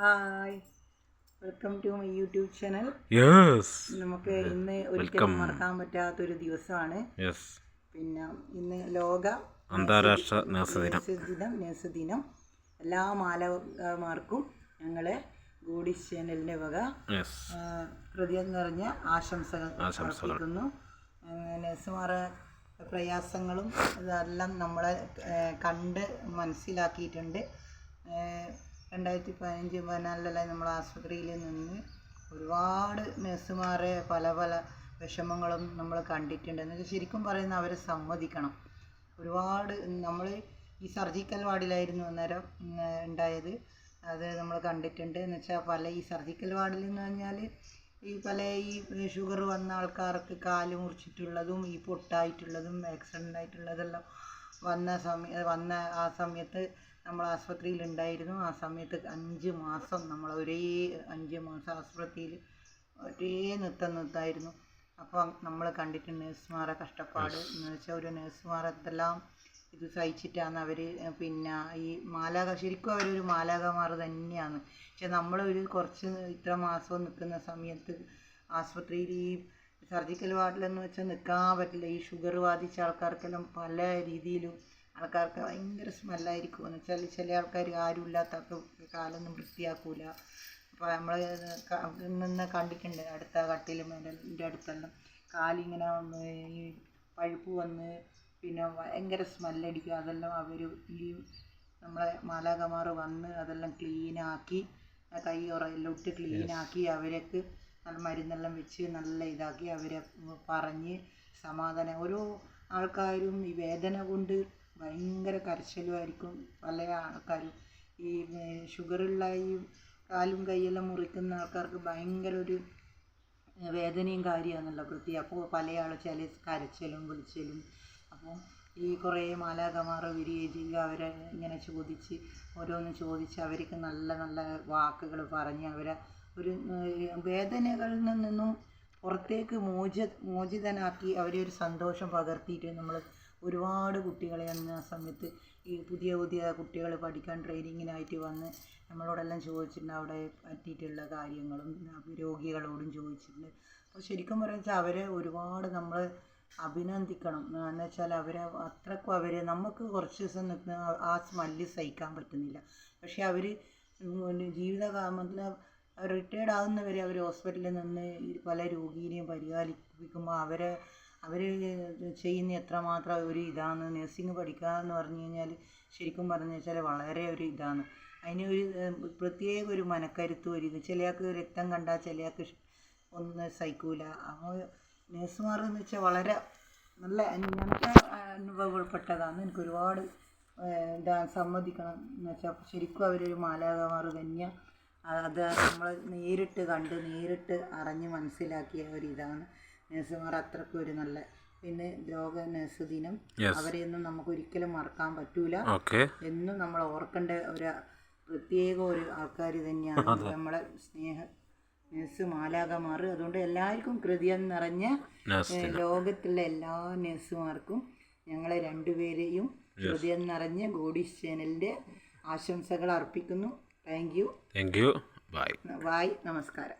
Hi welcome to my YouTube channel yes നമുക്ക് ഇന്ന് ഒരിക്കലും മറക്കാൻ പറ്റാത്തൊരു ദിവസമാണ്. യെസ് പിന്നെ ഇന്ന് ലോക അന്താരാഷ്ട്ര നഴ്സ് ദിനം. നഴ്സ് ദിനം എല്ലാ മാലകമാർക്കും ഞങ്ങളെ ഗൂഡി ചാനലിന്റെ വക ഹൃദയം നിറഞ്ഞ ആശംസകൾ അർപ്പിക്കുന്നു. ആ, നഴ്സുമാരെ പ്രയാസങ്ങളും ഇതെല്ലാം നമ്മളെ കണ്ട് മനസ്സിലാക്കിയിട്ടുണ്ട്. രണ്ടായിരത്തി പതിനഞ്ച് പതിനാലിലെല്ലാം നമ്മൾ ആശുപത്രിയിൽ നിന്ന് ഒരുപാട് നഴ്സുമാരെ പല പല വിഷമങ്ങളും നമ്മൾ കണ്ടിട്ടുണ്ട്. എന്ന് വെച്ചാൽ ശരിക്കും പറയുന്ന അവരെ സമ്മതിക്കണം. ഒരുപാട് നമ്മൾ ഈ സർജിക്കൽ വാർഡിലായിരുന്നു അന്നേരം ഉണ്ടായത്. അത് നമ്മൾ കണ്ടിട്ടുണ്ട്. എന്ന് വെച്ചാൽ പല ഈ സർജിക്കൽ വാർഡിൽ എന്ന് പറഞ്ഞാൽ ഈ പല ഈ ഷുഗർ വന്ന ആൾക്കാർക്ക് കാൽ മുറിച്ചിട്ടുള്ളതും ഈ പൊട്ടായിട്ടുള്ളതും ആക്സിഡന്റ് ആയിട്ടുള്ളതെല്ലാം വന്ന സമയ വന്ന ആ സമയത്ത് നമ്മൾ ആസ്പത്രിയിൽ ഉണ്ടായിരുന്നു ആ സമയത്ത് അഞ്ച് മാസം നമ്മൾ ഒരേ അഞ്ച് മാസം ആസ്പത്രിയിൽ ഒരേ നൃത്തം നിർത്തായിരുന്നു അപ്പം നമ്മൾ കണ്ടിട്ടുണ്ട് നഴ്സുമാരെ കഷ്ടപ്പാട് എന്ന് വെച്ചാൽ ഒരു നഴ്സുമാർ എന്തെല്ലാം ഇത് സഹിച്ചിട്ടാണ് അവർ പിന്നെ ഈ മാലാക ശരിക്കും അവരൊരു മാലാകമാർ തന്നെയാണ്. പക്ഷെ നമ്മളൊരു കുറച്ച് ഇത്ര മാസം നിൽക്കുന്ന സമയത്ത് ആസ്പത്രിയിൽ ഈ സർജിക്കൽ വാർഡിലെന്ന് വെച്ചാൽ നിൽക്കാൻ പറ്റില്ല. ഈ ഷുഗർ ബാധിച്ച ആൾക്കാർക്കെല്ലാം പല രീതിയിലും ആൾക്കാർക്ക് ഭയങ്കര സ്മെല്ലായിരിക്കും. എന്ന് വെച്ചാൽ ചില ആൾക്കാർ ആരും ഇല്ലാത്തവർക്ക് കാലൊന്നും വൃത്തിയാക്കൂല. അപ്പോൾ നമ്മൾ നിന്ന് കണ്ടിട്ടുണ്ട് അടുത്ത കട്ടിലും എന്റെ അടുത്തെല്ലാം. കാലിങ്ങനെ വന്ന് ഈ പഴുപ്പ് വന്ന് പിന്നെ ഭയങ്കര സ്മെല്ലടിക്കും. അതെല്ലാം അവർ ഈ നമ്മളെ മാലാകമാർ വന്ന് അതെല്ലാം ക്ലീനാക്കി കൈ ഉറയെല്ലാം ഇട്ട് ക്ലീനാക്കി അവർക്ക് നല്ല മരുന്നെല്ലാം വെച്ച് നല്ല ഇതാക്കി അവരെ പറഞ്ഞ് സമാധാനം. ഓരോ ആൾക്കാരും ഈ വേദന കൊണ്ട് ഭയങ്കര കരച്ചിലുമായിരിക്കും പല ആൾക്കാരും. ഈ ഷുഗറുള്ള ഈ കാലും കൈയെല്ലാം മുറിക്കുന്ന ആൾക്കാർക്ക് ഭയങ്കര ഒരു വേദനയും കാര്യമാണല്ലോ വൃത്തി അപ്പോൾ പല ആൾ ചില കരച്ചിലും വിളിച്ചലും അപ്പോൾ ഈ കുറേ മാലാകമാർ വരികയും അവരെ ഇങ്ങനെ ചോദിച്ച് ഓരോന്ന് ചോദിച്ച് അവർക്ക് നല്ല നല്ല വാക്കുകൾ പറഞ്ഞ് അവരെ ഒരു വേദനകളിൽ നിന്നും പുറത്തേക്ക് മോച മോചിതനാക്കി അവരെ ഒരു സന്തോഷം പകർത്തിയിട്ട് നമ്മൾ ഒരുപാട് കുട്ടികളെ അന്ന് ആ സമയത്ത് ഈ പുതിയ പുതിയ കുട്ടികൾ പഠിക്കാൻ ട്രെയിനിങ്ങിനായിട്ട് വന്ന് നമ്മളോടെല്ലാം ചോദിച്ചിട്ടുണ്ട് അവിടെ പറ്റിയിട്ടുള്ള കാര്യങ്ങളും രോഗികളോടും ചോദിച്ചിട്ടുണ്ട്. അപ്പോൾ ശരിക്കും പറഞ്ഞാൽ അവരെ ഒരുപാട് നമ്മൾ അഭിനന്ദിക്കണം. എന്ന് വെച്ചാൽ അവരെ അത്രക്കും അവർ നമുക്ക് കുറച്ച് ദിവസം നിൽക്കുന്ന ആ സ്മെല്ല് സഹിക്കാൻ പറ്റുന്നില്ല. പക്ഷേ അവർ ജീവിതകാലത്തിൽ റിട്ടയർഡ് ആകുന്നവരെ അവർ ഹോസ്പിറ്റലിൽ നിന്ന് പല രോഗീനെയും പരിപാലിപ്പിക്കുമ്പോൾ അവരെ അവർ ചെയ്യുന്ന എത്രമാത്രം ഒരു ഇതാണ്. നഴ്സിംഗ് പഠിക്കുക എന്ന് പറഞ്ഞു കഴിഞ്ഞാൽ ശരിക്കും പറഞ്ഞു വെച്ചാൽ വളരെ ഒരു ഇതാണ്. അതിന് ഒരു പ്രത്യേക ഒരു മനക്കരുത്ത് ഒരു ഇത് ചിലയാൾക്ക് രക്തം കണ്ടാൽ ചിലയാൾക്ക് ഒന്ന് സഹിക്കൂല. അപ്പോൾ നഴ്സുമാർ എന്ന് വെച്ചാൽ വളരെ നല്ല ഞങ്ങൾക്ക് അനുഭവപ്പെട്ടതാണ്. എനിക്ക് ഒരുപാട് സമ്മതിക്കണം എന്ന് വെച്ചാൽ ശരിക്കും അവരൊരു മാലാകമാർ തന്നെയാണ് അത് നമ്മൾ നേരിട്ട് കണ്ട് നേരിട്ട് അറിഞ്ഞ് മനസ്സിലാക്കിയ ഒരു ഇതാണ് നഴ്സുമാർ അത്രക്കും ഒരു നല്ല പിന്നെ ലോക നഴ്സ് ദിനം അവരെ അവരെയൊന്നും നമുക്ക് ഒരിക്കലും മറക്കാൻ പറ്റൂല. എന്നും നമ്മൾ ഓർക്കേണ്ട ഒരു പ്രത്യേക ഒരു ആൾക്കാർ തന്നെയാണ് നമ്മളെ സ്നേഹ നഴ്സ് മാലാകമാർ അതുകൊണ്ട് എല്ലാവർക്കും ഹൃദയം നിറഞ്ഞ ലോകത്തിലെ ലോകത്തുള്ള എല്ലാ നഴ്സുമാർക്കും ഞങ്ങളെ രണ്ടുപേരെയും ഹൃദയം നിറഞ്ഞ ഗോഡീസ് ചാനലിന്റെ ആശംസകൾ അർപ്പിക്കുന്നു. Thank you thank you bye bye ನಮಸ್ಕಾರ